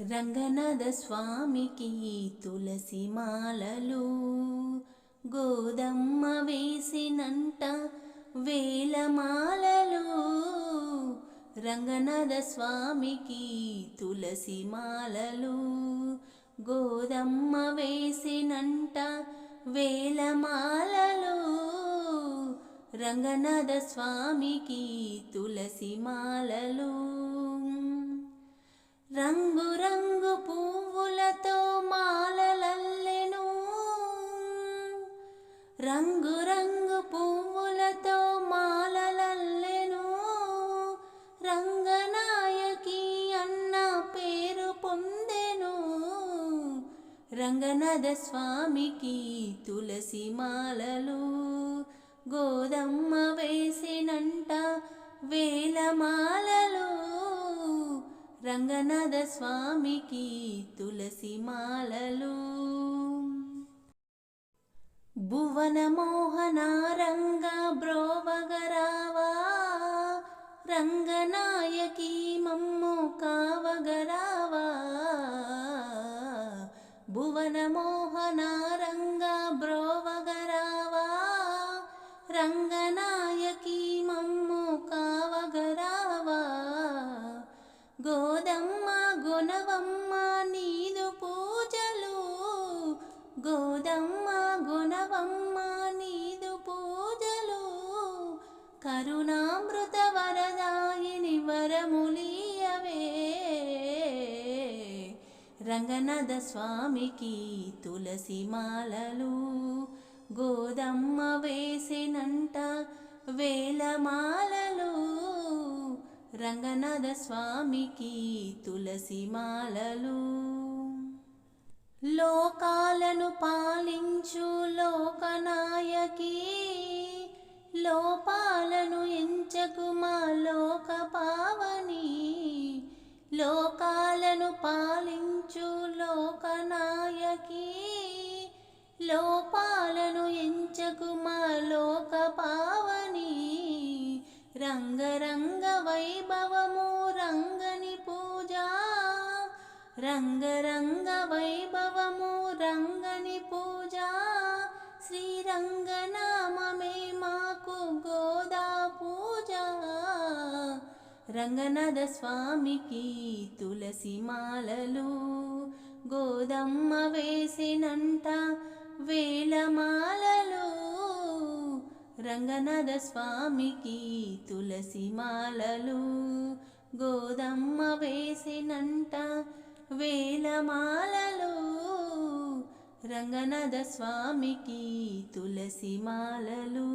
రంగనాథ స్వామికి తులసి మాలలు గోదమ్మ వేసినంట వేల మాలలు. రంగనాథ స్వామికి తులసి మాలలు గోదమ్మ వేసినంట వేల మాలలు. రంగనాథ స్వామికి తులసి మాలలు. రంగు రంగు పువ్వులతో మాలలల్లెను. రంగనాయకి అన్న పేరు పొందెను. రంగనాథ స్వామికి తులసి మాలలు. గోదమ్మ వేసినంట వేల మాలలు. రంగనాథ స్వామికి తులసి మాలలు. భువన మోహన బ్రోవగరావా రంగనాయకి మమ్ము కావగరావా. భువన మోహన బ్రోవగరావా రంగనాయకి మమ్ము కావగరావా. గోదమ్మ గుణవమ్మ నీదు పూజలు గోదమ్మ కరుణామృత వరదాయిని వరములీయవే. రంగనాథ స్వామికి తులసి మాలలు గోదమ్మ వేసినంట వేల మాలలు. రంగనాథ స్వామికి తులసి మాలలు. లోకాలను పాలించు లోక పావని లోకాలను పాలించు లోకనాయకి లోపాలను ఎంచకు మా లోక పావని రంగరంగ వైభవము రంగని పూజ రంగ రంగనాథ స్వామికి తులసి మాలలు గోదమ్మ వేసినంట వేల మాలలు రంగనాథ స్వామికి తులసి మాలలు గోదమ్మ వేసినంట వేల మాలలు రంగనాథ స్వామికి తులసి మాలలు